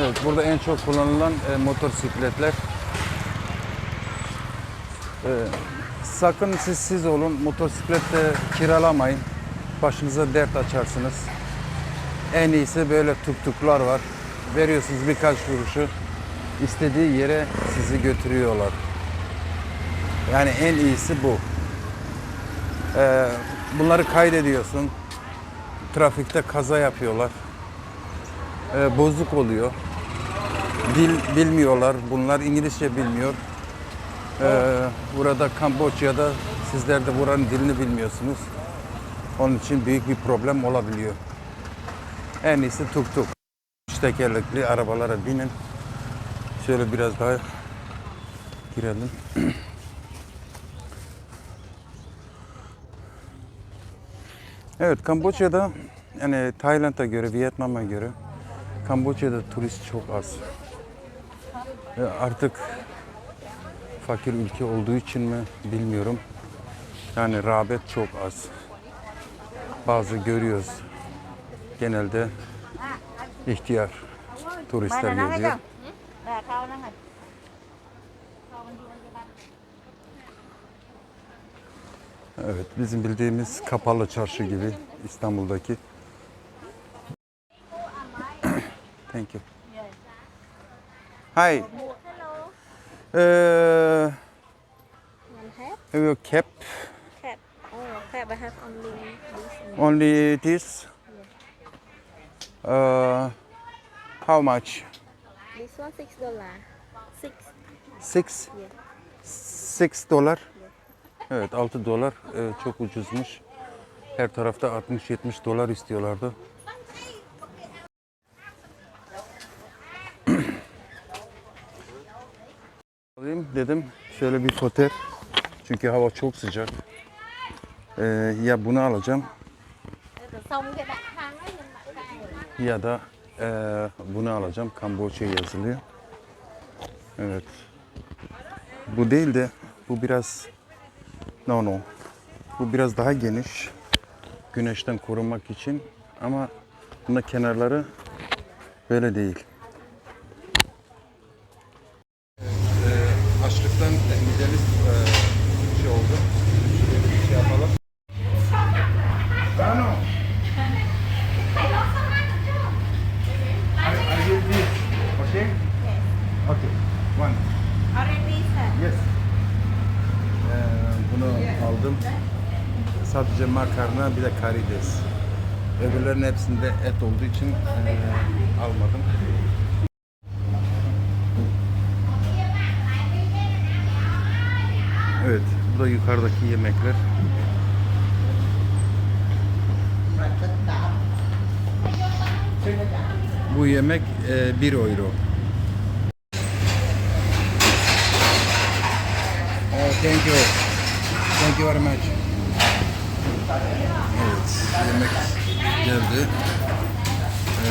Evet, burada en çok kullanılan e, motosikletler. E, sakın siz siz olun, motosiklette kiralamayın. Başınıza dert açarsınız. En iyisi böyle tuktuklar var. Veriyorsunuz birkaç kuruşu, istediği yere sizi götürüyorlar. Yani en iyisi bu. E, bunları kaydediyorsun. Trafikte kaza yapıyorlar. E, bozuk oluyor. Dil bilmiyorlar. Bunlar İngilizce bilmiyor. Ee, burada Kamboçya'da sizler de buranın dilini bilmiyorsunuz. Onun için büyük bir problem olabiliyor. En iyisi tuk tuk. Üç tekerlekli arabalara binin. Şöyle biraz daha girelim. Evet Kamboçya'da yani Tayland'a göre, Vietnam'a göre Kamboçya'da turist çok az. Ve artık fakir ülke olduğu için mi bilmiyorum. Yani rağbet çok az. Bazı görüyoruz. Genelde ihtiyar turistler hình. Evet, bizim bildiğimiz kapalı çarşı gibi İstanbul'daki. Thank you. Hi. Uh, One hat. kept Cap. Oh, cap. I have only this. one. only this? Uh, how much? This one six dollar. Six. Six. Yeah. Six dolar. Evet 6 dolar e, çok ucuzmuş. Her tarafta 60-70 dolar istiyorlardı. Alayım dedim şöyle bir foter. Çünkü hava çok sıcak. Ee, ya bunu alacağım ya da e, bunu alacağım. Kamboçya yazılıyor. Evet. Bu değil de bu biraz no no. Bu biraz daha geniş. Güneşten korunmak için ama bunda kenarları böyle değil. açlıktan midemiz şey oldu. Bir şey yapalım. I, I this. Okay? Okay. One. Sir. Yes. Ee, bunu aldım. Sadece makarna bir de karides. Öbürlerinin hepsinde et olduğu için ee, almadım. Evet, bu da yukarıdaki yemekler. Bu yemek 1 euro. Oh, thank you. Thank you very much. Evet, yemek geldi. Ee,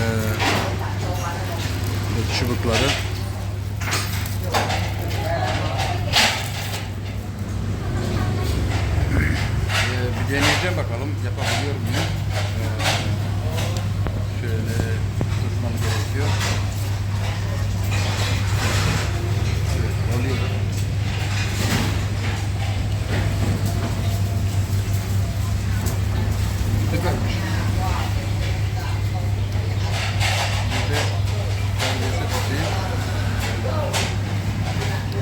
bu çubukları. Ee, bir deneyeceğim bakalım yapabiliyor muyum? Ee, tutmam gerekiyor.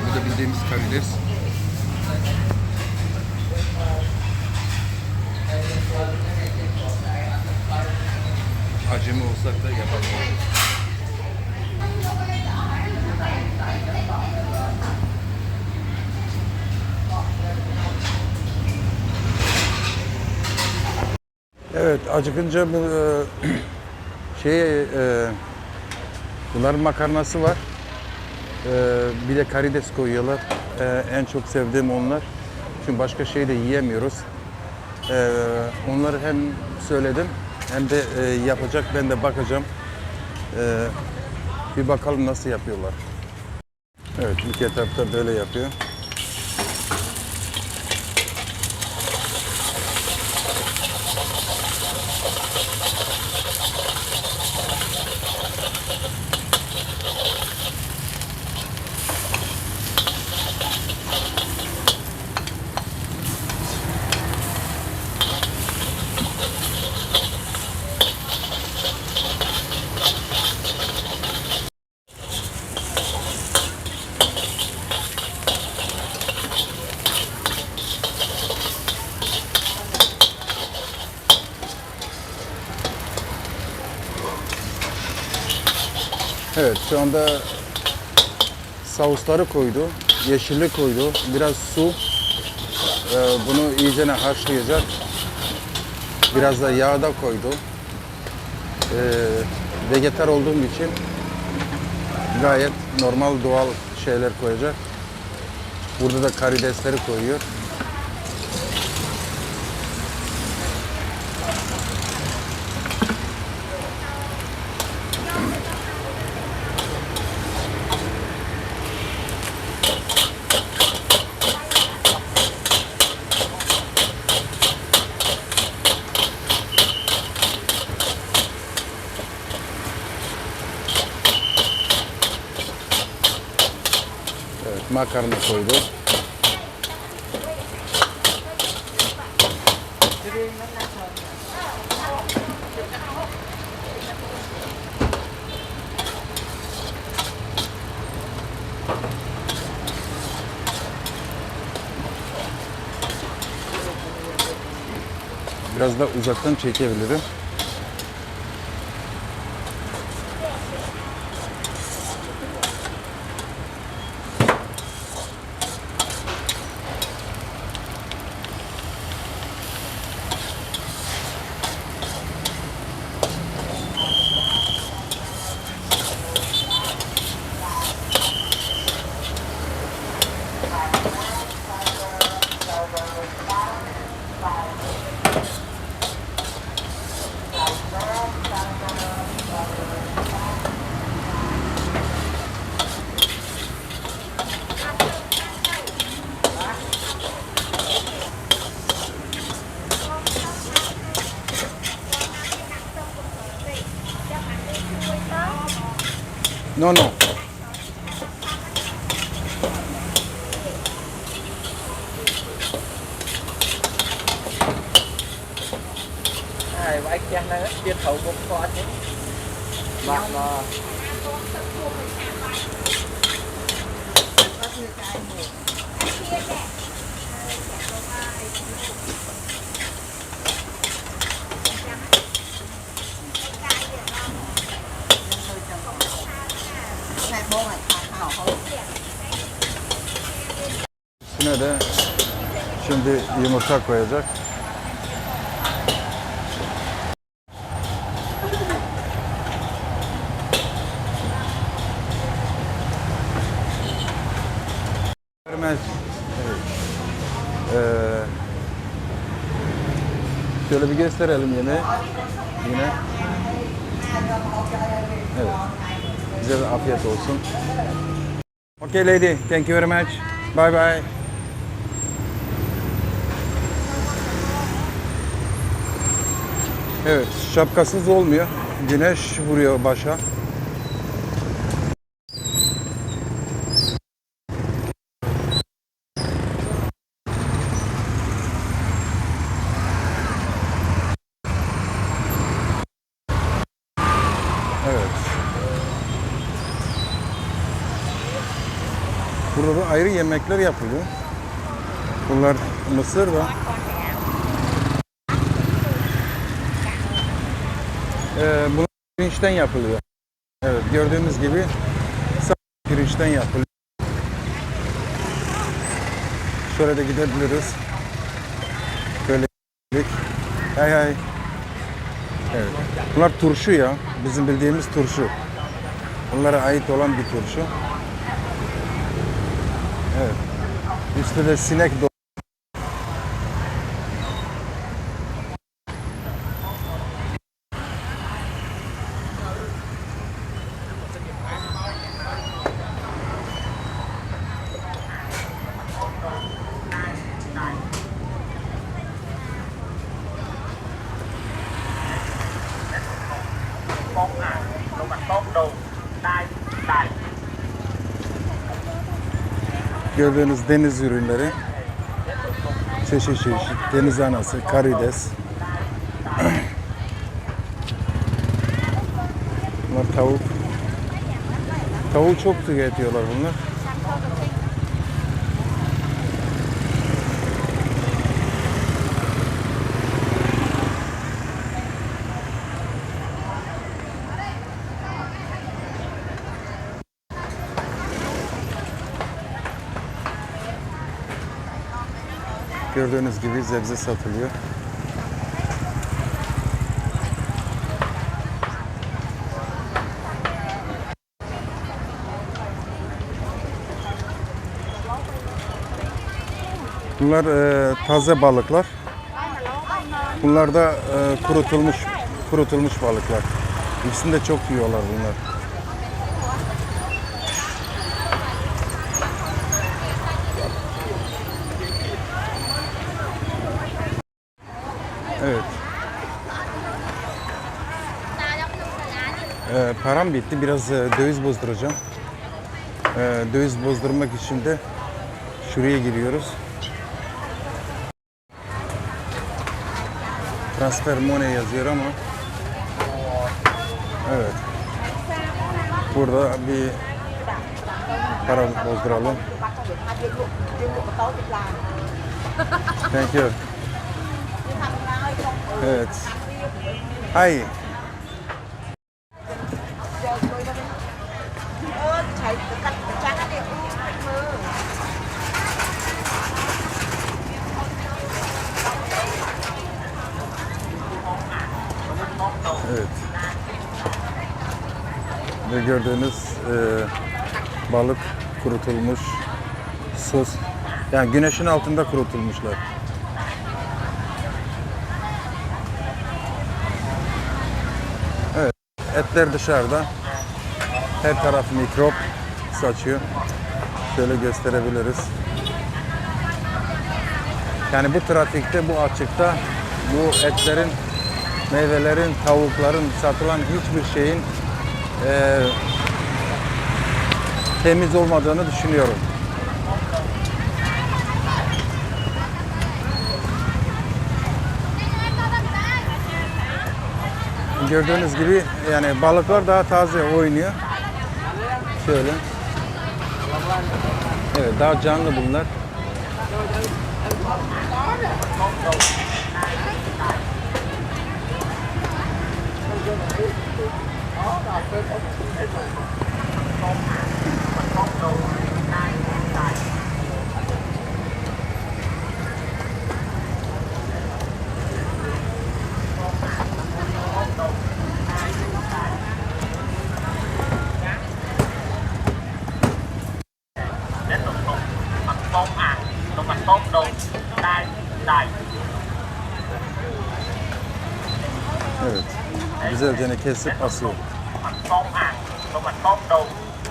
Bu da bildiğimiz karides. Acemi olsak da yapabiliriz. Evet, acıkınca bu e, şey e, bunların makarnası var. E, bir de karides koyuyorlar. E, en çok sevdiğim onlar. Çünkü başka şey de yiyemiyoruz. E, onları hem söyledim hem de e, yapacak. Ben de bakacağım. E, bir bakalım nasıl yapıyorlar. Evet, ilk etapta böyle yapıyor. Evet şu anda sausları koydu. Yeşillik koydu. Biraz su. Ee, bunu iyicene haşlayacak. Biraz da yağ da koydu. Ee, vegetar olduğum için gayet normal doğal şeyler koyacak. Burada da karidesleri koyuyor. Makarna koydu. Biraz da uzaktan çekebilirim. No, no. Ai vậy chắc là biết thấu một con chứ. Bạn là De şimdi yumurta koyacak. Vermez. Ee, şöyle bir gösterelim yine. Yine. Evet. Bize de afiyet olsun. Okay lady, thank you very much. Bye bye. Evet, şapkasız olmuyor. Güneş vuruyor başa. Evet. Burada da ayrı yemekler yapılıyor. Bunlar mısır da. Ee, bunlar pirinçten yapılıyor. Evet gördüğünüz gibi pirinçten yapılıyor. Şöyle de gidebiliriz. Böyle gidelim. Hay hay. Evet. Bunlar turşu ya. Bizim bildiğimiz turşu. Bunlara ait olan bir turşu. Evet. Üstte de sinek do- Gördüğünüz deniz ürünleri. Çeşit çeşit. Deniz anası, karides. Bunlar tavuk. Tavuğu çok tüketiyorlar bunlar. Gördüğünüz gibi sebze satılıyor. Bunlar e, taze balıklar. Bunlar da e, kurutulmuş kurutulmuş balıklar. İkisini de çok yiyorlar bunlar. Param bitti. Biraz e, döviz bozduracağım. Ee, döviz bozdurmak için de şuraya giriyoruz. Transfer money yazıyor ama Evet. Burada bir para bozduralım. Thank you. Evet. Hi. Gördüğünüz e, balık kurutulmuş sos. Yani güneşin altında kurutulmuşlar. Evet. Etler dışarıda. Her taraf mikrop saçıyor. Şöyle gösterebiliriz. Yani bu trafikte, bu açıkta bu etlerin, meyvelerin, tavukların satılan hiçbir şeyin eee, temiz olmadığını düşünüyorum. Gördüğünüz gibi yani balıklar daha taze oynuyor. Şöyle. Evet daha canlı bunlar. อ๋อดาบเป็นของที่ไม่ถูกต้องมันต้องโดน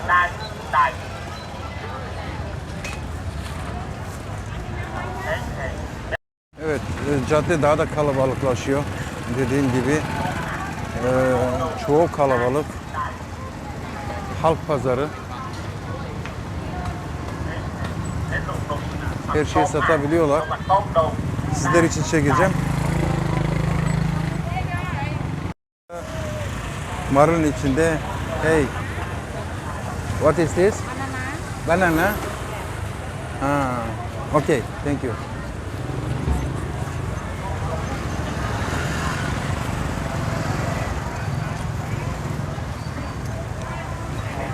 đai đai Evet, e, cadde daha da kalabalıklaşıyor. Dediğim gibi e, çoğu kalabalık. Halk pazarı. Her şeyi satabiliyorlar. Sizler için çekeceğim. Marulun içinde hey what is this? Banana. Ha, okay, thank you.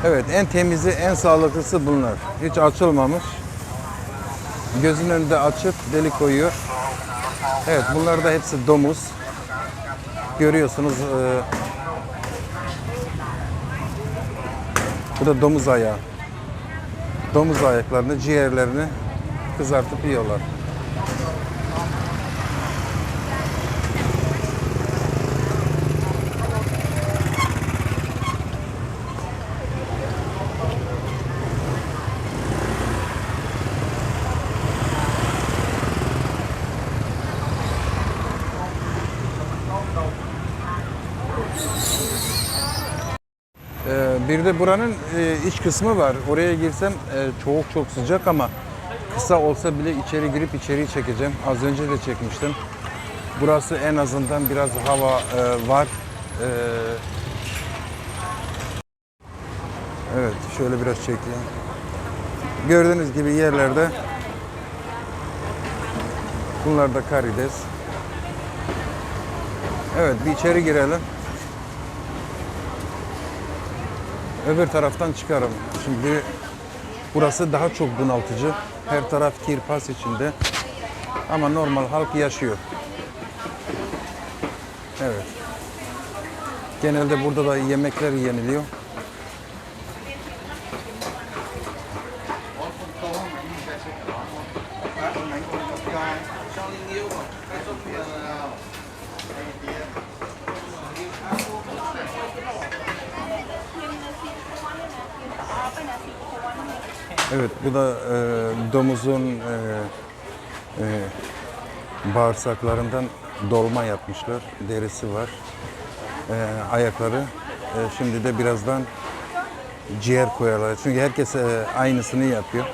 Evet, en temizi, en sağlıklısı bunlar. Hiç açılmamış. Gözün önünde açıp delik koyuyor. Evet, bunlar da hepsi domuz. Görüyorsunuz. e, bu da domuz ayağı. Domuz ayaklarını, ciğerlerini kızartıp yiyorlar. Bir de buranın e, iç kısmı var. Oraya girsem e, çok çok sıcak ama kısa olsa bile içeri girip içeriği çekeceğim. Az önce de çekmiştim. Burası en azından biraz hava e, var. Evet, şöyle biraz çekeyim. Gördüğünüz gibi yerlerde bunlar da karides. Evet, bir içeri girelim. Öbür taraftan çıkarım. Şimdi burası daha çok bunaltıcı. Her taraf kirpas içinde. Ama normal halk yaşıyor. Evet. Genelde burada da yemekler yeniliyor. Evet, bu da e, domuzun e, e, bağırsaklarından dolma yapmışlar. Derisi var. E, ayakları. E, şimdi de birazdan ciğer koyarlar. Çünkü herkes e, aynısını yapıyor.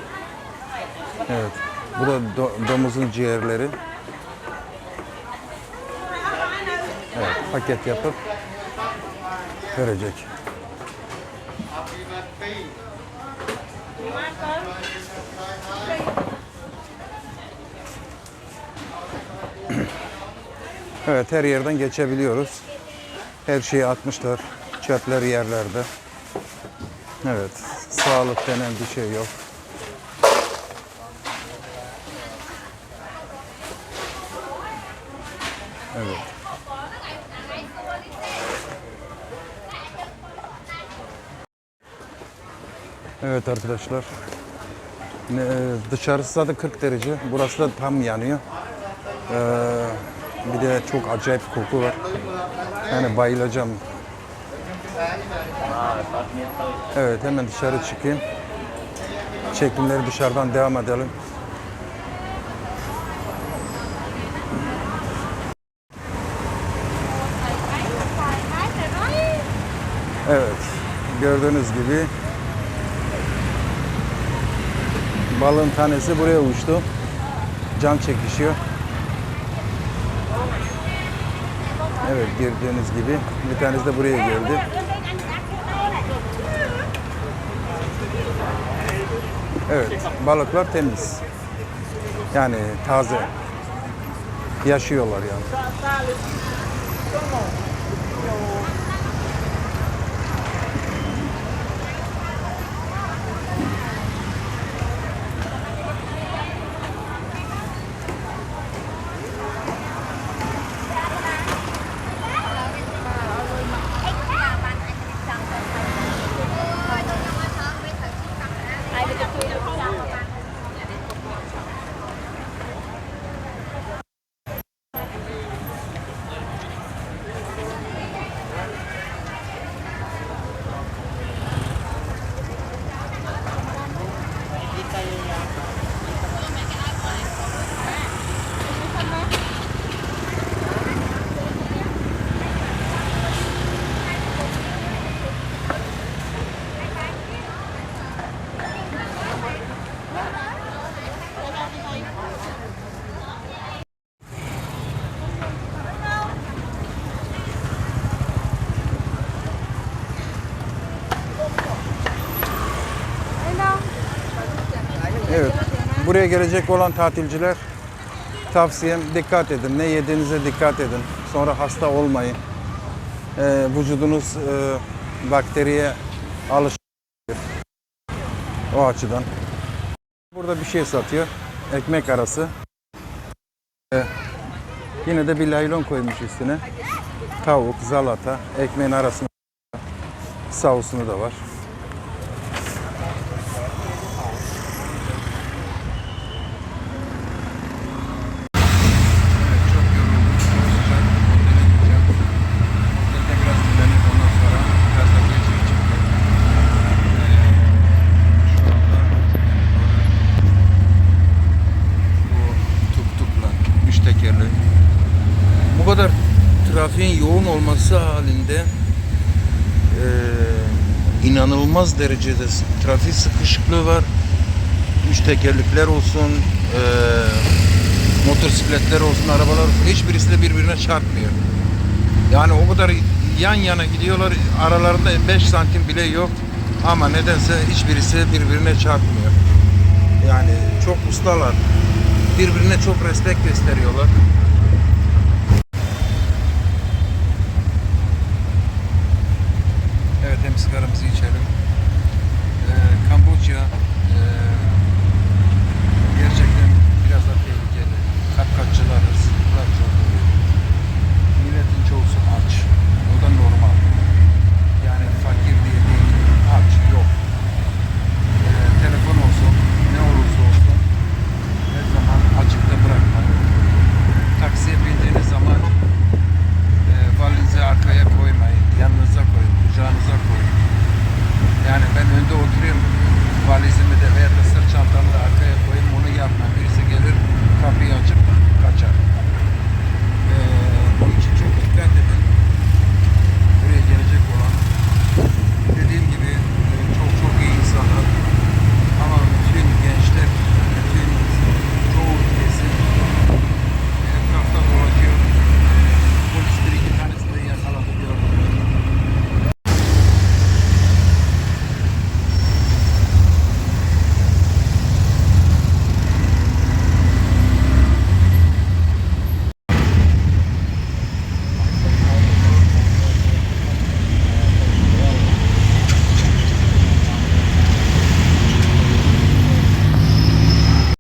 Evet. Bu da do- domuzun ciğerleri. Evet, paket yapıp verecek. Evet her yerden geçebiliyoruz. Her şeyi atmışlar. Çöpler yerlerde. Evet. Sağlık denen bir şey yok. Evet. Evet arkadaşlar. Ne, dışarısı zaten 40 derece. Burası da tam yanıyor. Ee, bir de çok acayip koku var. Yani bayılacağım. Evet hemen dışarı çıkayım. Çekimleri dışarıdan devam edelim. Evet gördüğünüz gibi balın tanesi buraya uçtu. Can çekişiyor. Evet gördüğünüz gibi bir tanesi de buraya geldi. Evet balıklar temiz. Yani taze. Yaşıyorlar yani. Buraya gelecek olan tatilciler tavsiyem dikkat edin. Ne yediğinize dikkat edin. Sonra hasta olmayın. Ee, vücudunuz e, bakteriye alışır. O açıdan. Burada bir şey satıyor. Ekmek arası. Ee, yine de bir laylon koymuş üstüne. Tavuk, zalata, ekmeğin arasında sausunu da var. çok yoruldum. Çok sıcak. Otele gideceğim. Otelde biraz dinlenip ondan sonra biraz da gezmeye çıktım. Ee, şu anda bu tuk tukla, üç tekerli. Bu kadar trafiğin olması halinde ee, inanılmaz derecede trafik sıkışıklığı var. Üç tekerlekler olsun, ee, motosikletler olsun, arabalar olsun hiçbirisi de birbirine çarpmıyor. Yani o kadar yan yana gidiyorlar aralarında 5 santim bile yok ama nedense hiçbirisi birbirine çarpmıyor. Yani çok ustalar. Birbirine çok respekt gösteriyorlar. sigaramızı içelim. Ee, Kamboçya ee,